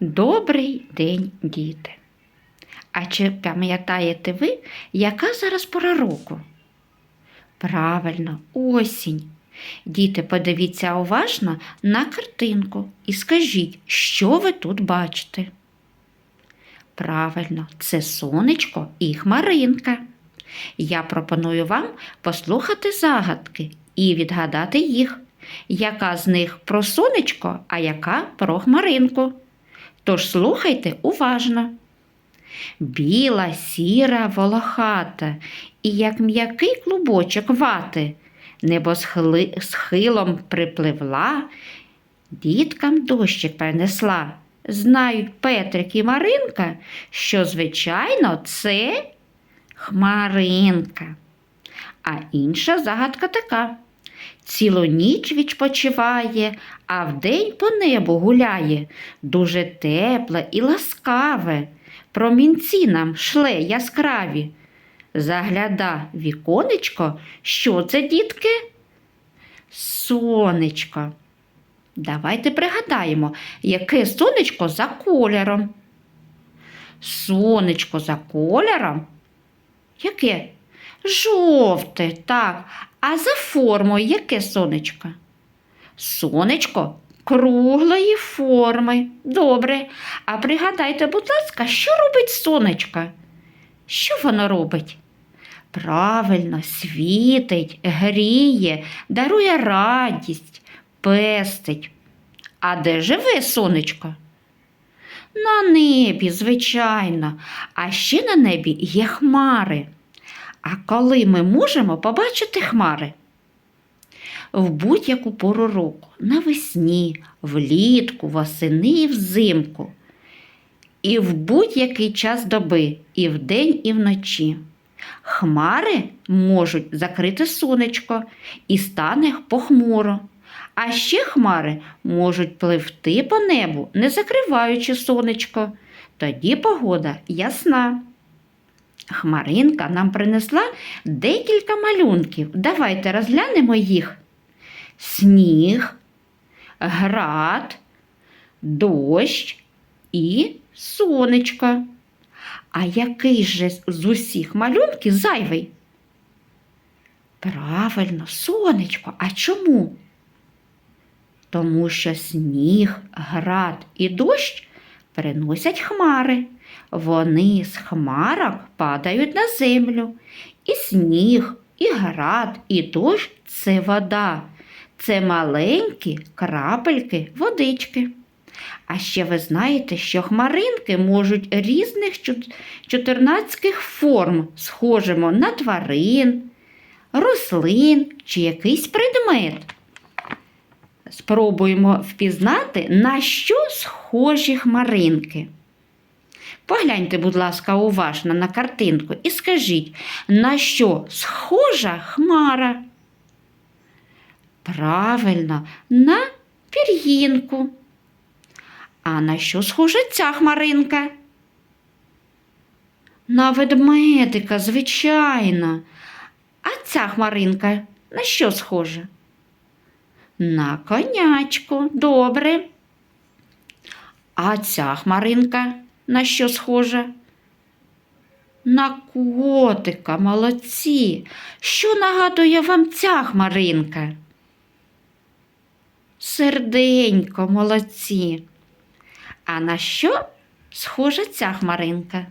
Добрий день, діти! А чи пам'ятаєте ви, яка зараз пора року? Правильно, осінь. Діти, подивіться уважно на картинку і скажіть, що ви тут бачите? Правильно, це сонечко і хмаринка. Я пропоную вам послухати загадки і відгадати їх, яка з них про сонечко, а яка про хмаринку. Тож слухайте уважно. Біла, сіра, волохата, і як м'який клубочок вати, небосхили, схилом припливла, діткам дощик принесла. Знають Петрик і Маринка, що, звичайно, це хмаринка. А інша загадка така. Цілу ніч відпочиває, а вдень по небу гуляє, дуже тепле і ласкаве. Промінці нам шле яскраві. Загляда віконечко, що це, дітки? Сонечко. Давайте пригадаємо, яке сонечко за кольором. Сонечко за кольором? Яке? Жовте, так. А за формою яке сонечко? Сонечко круглої форми. Добре. А пригадайте, будь ласка, що робить сонечко? Що воно робить? Правильно, світить, гріє, дарує радість, пестить. А де живе сонечко? На небі, звичайно, а ще на небі є хмари. А коли ми можемо побачити хмари? В будь-яку пору року, навесні, влітку, восени і взимку, і в будь-який час доби, і вдень, і вночі. Хмари можуть закрити сонечко і стане похмуро. А ще хмари можуть пливти по небу, не закриваючи сонечко. Тоді погода ясна. Хмаринка нам принесла декілька малюнків. Давайте розглянемо їх. Сніг, град, дощ і сонечко. А який же з усіх малюнків зайвий? Правильно, сонечко. А чому? Тому що сніг, град і дощ приносять хмари. Вони з хмарок падають на землю. І сніг, і град, і дощ це вода. Це маленькі крапельки водички. А ще ви знаєте, що хмаринки можуть різних чот- чотирнацьких форм, схожимо на тварин, рослин чи якийсь предмет. Спробуємо впізнати, на що схожі хмаринки. Погляньте, будь ласка, уважно на картинку і скажіть, на що схожа хмара? Правильно, на пір'їнку. А на що схожа ця хмаринка? На ведмедика, звичайно. А ця хмаринка на що схожа? На конячку, добре. А ця хмаринка на що схожа? На котика, молодці. Що нагадує вам ця хмаринка? Серденько, молодці. А на що схожа ця хмаринка?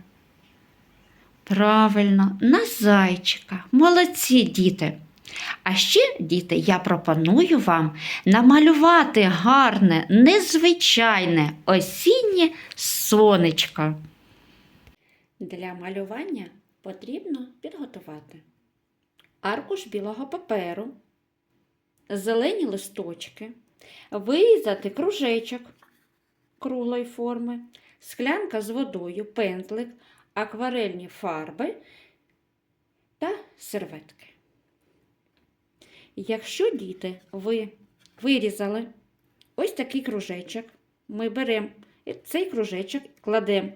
Правильно, на зайчика. Молодці діти. А ще, діти, я пропоную вам намалювати гарне, незвичайне осіннє сонечко. Для малювання потрібно підготувати аркуш білого паперу, зелені листочки, вирізати кружечок круглої форми, склянка з водою, пентлик, акварельні фарби та серветки. Якщо діти, ви вирізали ось такий кружечок, ми беремо цей кружечок, кладемо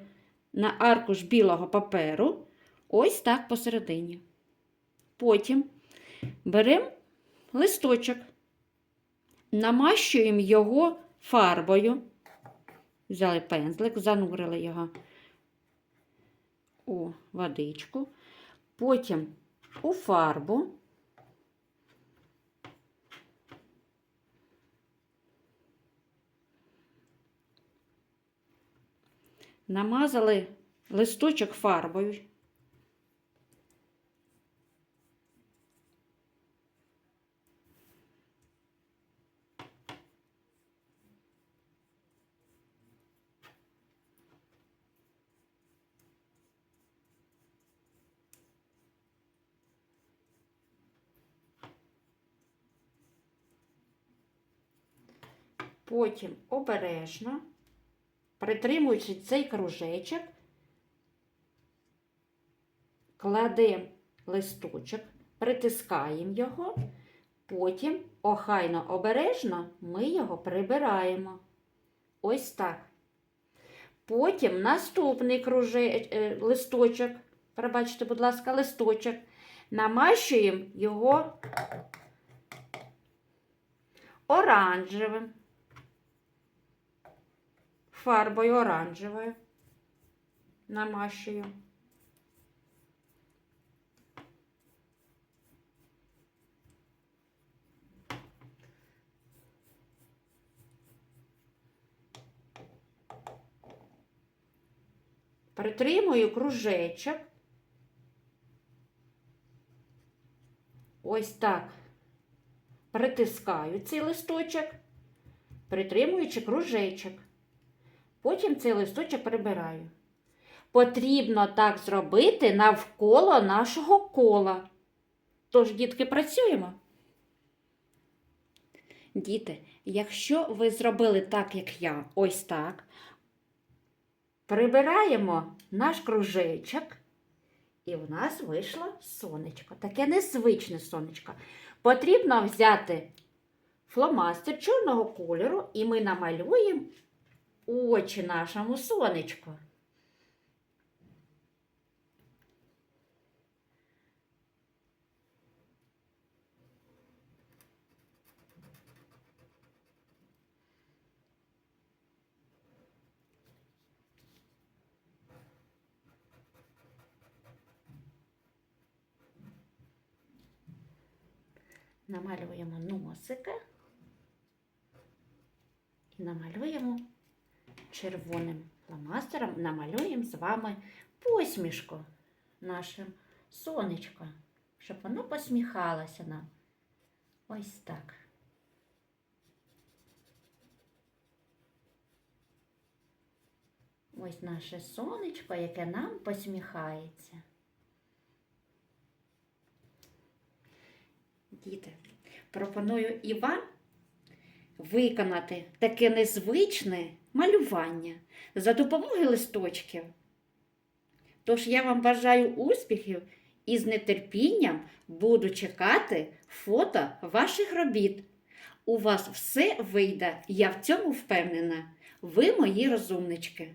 на аркуш білого паперу, ось так посередині. Потім беремо листочок, намащуємо його фарбою Взяли пензлик, занурили його у водичку, потім у фарбу. Намазали листочок фарбою. Потім обережно, притримуючи цей кружечок, кладемо листочок, притискаємо його, потім охайно обережно ми його прибираємо. Ось так. Потім наступний круже... е, листочок, пробачте, будь ласка, листочок, намащуємо його оранжевим фарбою оранжевою намащую. Притримую кружечок. Ось так. Притискаю цей листочок, притримуючи кружечок. Потім цей листочок прибираю. Потрібно так зробити навколо нашого кола. Тож, дітки, працюємо. Діти, якщо ви зробили так, як я, ось так, прибираємо наш кружечок, і в нас вийшло сонечко. Таке незвичне сонечко. Потрібно взяти фломастер чорного кольору, і ми намалюємо очі нашому сонечку. Намалюємо носика і намалюємо червоним фломастером намалюємо з вами посмішку нашим сонечко, щоб воно посміхалося нам. Ось так. Ось наше сонечко, яке нам посміхається. Діти, пропоную і вам виконати таке незвичне малювання за допомогою листочків. Тож я вам бажаю успіхів і з нетерпінням буду чекати фото ваших робіт. У вас все вийде, я в цьому впевнена. Ви мої розумнички.